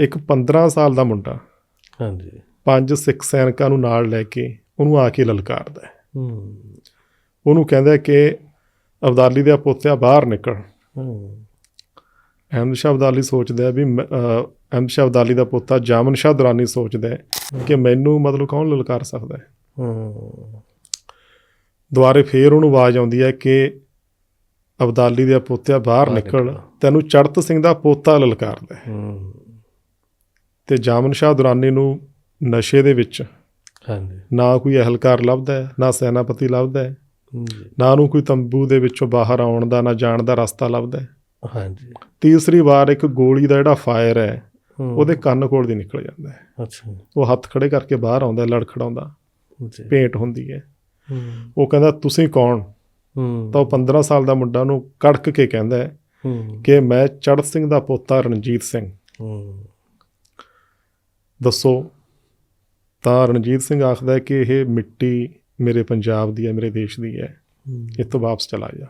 ਇੱਕ 15 ਸਾਲ ਦਾ ਮੁੰਡਾ। ਹਾਂਜੀ। ਪੰਜ ਸਿੱਖ ਸੈਨਿਕਾਂ ਨੂੰ ਨਾਲ ਲੈ ਕੇ ਉਹਨੂੰ ਆ ਕੇ ਲਲਕਾਰਦਾ ਹੈ। ਹੂੰ। ਉਹਨੂੰ ਕਹਿੰਦਾ ਕਿ ਅਬਦਾਲੀ ਦੇ ਪੁੱਤਿਆ ਬਾਹਰ ਨਿਕਲ। ਹੂੰ। ਅਹਿਮਦ ਸ਼ਾਹ ਅਬਦਾਲੀ ਸੋਚਦਾ ਵੀ ਅਹਿਮਦ ਸ਼ਾਹ ਅਬਦਾਲੀ ਦਾ ਪੋਤਾ ਜਾਮਨ ਸ਼ਾਹ ਦੁਰਾਨੀ ਸੋਚਦਾ ਕਿ ਮੈਨੂੰ ਮਤਲਬ ਕੌਣ ਲਲਕਾਰ ਸਕਦਾ ਹੈ? ਹੂੰ। ਦੁਬਾਰੇ ਫੇਰ ਉਹਨੂੰ ਆਵਾਜ਼ ਆਉਂਦੀ ਹੈ ਕਿ ਅਬਦਾਲੀ ਦੇ ਪੁੱਤਿਆ ਬਾਹਰ ਨਿਕਲ। ਨਿਕਲ। ਤੈਨੂੰ ਚੜਤ ਸਿੰਘ ਦਾ ਪੋਤਾ ਲਲਕਾਰਦਾ ਹੈ। ਹੂੰ। ਤੇ ਜਾਮਨ ਸ਼ਾਹ ਦੁਰਾਨੀ ਨੂੰ ਨਸ਼ੇ ਦੇ ਵਿੱਚ ਹਾਂਜੀ। ਨਾ ਕੋਈ ਅਹਲਕਾਰ ਲੱਭਦਾ ਹੈ ਨਾ ਸੈਨਾਪਤੀ ਲੱਭਦਾ ਹੈ ਨਾ ਉਹਨੂੰ ਕੋਈ ਤੰਬੂ ਦੇ ਵਿੱਚੋਂ ਬਾਹਰ ਆਉਣ ਦਾ ਨਾ ਜਾਣ ਦਾ ਰਸਤਾ ਲੱਭਦਾ ਹੈ। ਹਾਂਜੀ। ਤੀਸਰੀ ਵਾਰ ਇੱਕ ਗੋਲੀ ਦਾ ਜਿਹੜਾ ਫਾਇਰ ਹੈ ਉਹਦੇ ਕੰਨ ਕੋਲ ਦੀ ਨਿਕਲ ਜਾਂਦਾ ਹੈ। ਅੱਛਾ। ਉਹ ਹੱਥ ਖੜੇ ਕਰਕੇ ਬਾਹਰ ਆਉਂਦਾ ਲੜਖੜਾਉਂਦਾ ਜੀ। ਭੇਂਟ ਹੁੰਦੀ ਹੈ। ਉਹ ਕਹਿੰਦਾ ਤੁਸੀਂ ਕੌਣ? ਤਾਂ ਉਹ 15 ਸਾਲ ਦਾ ਮੁੰਡਾ ਨੂੰ ਕੜਕ ਕੇ ਕਹਿੰਦਾ ਕਿ ਮੈਂ ਚੜ੍ਹਤ ਸਿੰਘ ਦਾ ਪੋਤਾ ਰਣਜੀਤ ਸਿੰਘ। ਦੱਸੋ? ਤਾਂ ਰਣਜੀਤ ਸਿੰਘ ਆਖਦਾ ਕਿ ਇਹ ਮਿੱਟੀ ਮੇਰੇ ਪੰਜਾਬ ਦੀ ਹੈ ਮੇਰੇ ਦੇਸ਼ ਦੀ ਹੈ। ਇੱਥੋਂ ਵਾਪਸ ਚਲਾ ਜਾ।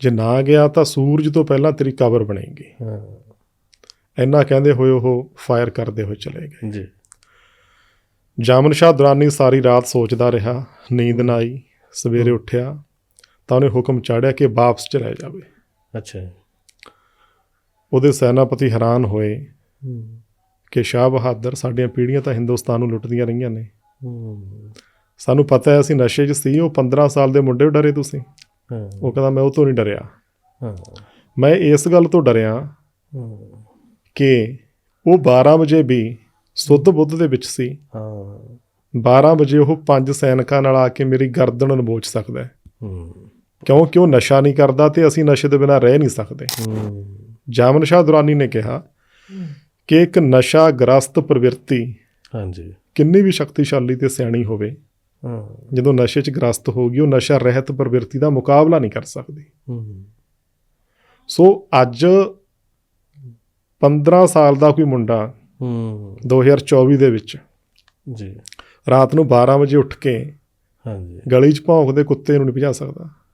ਜੇ ਨਾ ਗਿਆ ਤਾਂ ਸੂਰਜ ਤੋਂ ਪਹਿਲਾਂ ਤੇਰੀ ਕਬਰ ਬਣੇਗੀ। ਹਾਂ। ਇੰਨਾ ਕਹਿੰਦੇ ਹੋਏ ਉਹ ਫਾਇਰ ਕਰਦੇ ਹੋਏ ਚਲੇ ਗਏ। ਜੀ। ਜਾਮਨ ਸ਼ਾਹ ਦੁਰਾਨੀ ਸਾਰੀ ਰਾਤ ਸੋਚਦਾ ਰਿਹਾ ਨੀਂਦ ਨਾ ਆਈ ਸਵੇਰੇ ਉੱਠਿਆ ਤਾਂ ਉਹਨੇ ਹੁਕਮ ਚਾੜਿਆ ਕਿ ਵਾਪਸ ਚਲਾ ਜਾਵੇ। ਅੱਛਾ। ਉਹਦੇ ਸੈਨਾਪਤੀ ਹੈਰਾਨ ਹੋਏ। ਕਿ ਸ਼ਾਹ ਬਹਾਦਰ ਸਾਡੀਆਂ ਪੀੜ੍ਹੀਆਂ ਤਾਂ ਹਿੰਦੁਸਤਾਨ ਨੂੰ ਲੁੱਟਦੀਆਂ ਰਹੀਆਂ ਨੇ। ਸਾਨੂੰ ਪਤਾ ਹੈ ਅਸੀਂ ਨਸ਼ੇ 'ਚ ਸੀ ਉਹ 15 ਸਾਲ ਦੇ ਮੁੰਡੇ ਡਰੇ ਤੁਸੀਂ। ਉਹ ਕਹਿੰਦਾ ਮੈਂ ਉਹ ਤੋਂ ਨਹੀਂ ਡਰਿਆ। ਮੈਂ ਇਸ ਗੱਲ ਤੋਂ ਡਰਿਆ ਕਿ ਉਹ 12 ਵਜੇ ਵੀ ਸੁੱਧ ਬੁੱਧ ਦੇ ਵਿੱਚ ਸੀ। ਹਾਂ। 12 ਵਜੇ ਉਹ ਪੰਜ ਸੈਨਿਕਾਂ ਨਾਲ ਆ ਕੇ ਮੇਰੀ ਗਰਦਨ ਨਬੋਚ ਸਕਦਾ ਹੈ। ਕਿਉਂਕਿ ਉਹ ਨਸ਼ਾ ਨਹੀਂ ਕਰਦਾ ਤੇ ਅਸੀਂ ਨਸ਼ੇ ਦੇ ਬਿਨਾਂ ਰਹਿ ਨਹੀਂ ਸਕਦੇ। ਜਾਮਨ ਸ਼ਾਹ ਦੁਰਾਨੀ ਨੇ ਕਿਹਾ ਕਿ ਇੱਕ ਨਸ਼ਾ ਗ੍ਰਸਤ ਪ੍ਰਵਿਰਤੀ ਹਾਂਜੀ। ਕਿੰਨੀ ਵੀ ਸ਼ਕਤੀਸ਼ਾਲੀ ਤੇ ਸਿਆਣੀ ਹੋਵੇ ਹਾਂ। ਜਦੋਂ ਨਸ਼ੇ 'ਚ ਗ੍ਰਸਤ ਹੋਗੀ ਉਹ ਨਸ਼ਾ ਰਹਿਤ ਪ੍ਰਵਿਰਤੀ ਦਾ ਮੁਕਾਬਲਾ ਨਹੀਂ ਕਰ ਸਕਦੀ। ਹੂੰ। ਸੋ ਅੱਜ 15 ਸਾਲ ਦਾ ਕੋਈ ਮੁੰਡਾ ਹੂੰ। 2024 ਦੇ ਵਿੱਚ ਜੀ। ਰਾਤ ਨੂੰ 12 ਵਜੇ ਉੱਠ ਕੇ ਹਾਂਜੀ। ਗਲੀ 'ਚ ਭੌਂਕਦੇ ਕੁੱਤੇ ਨੂੰ ਨਹੀਂ ਭਜਾ ਸਕਦਾ।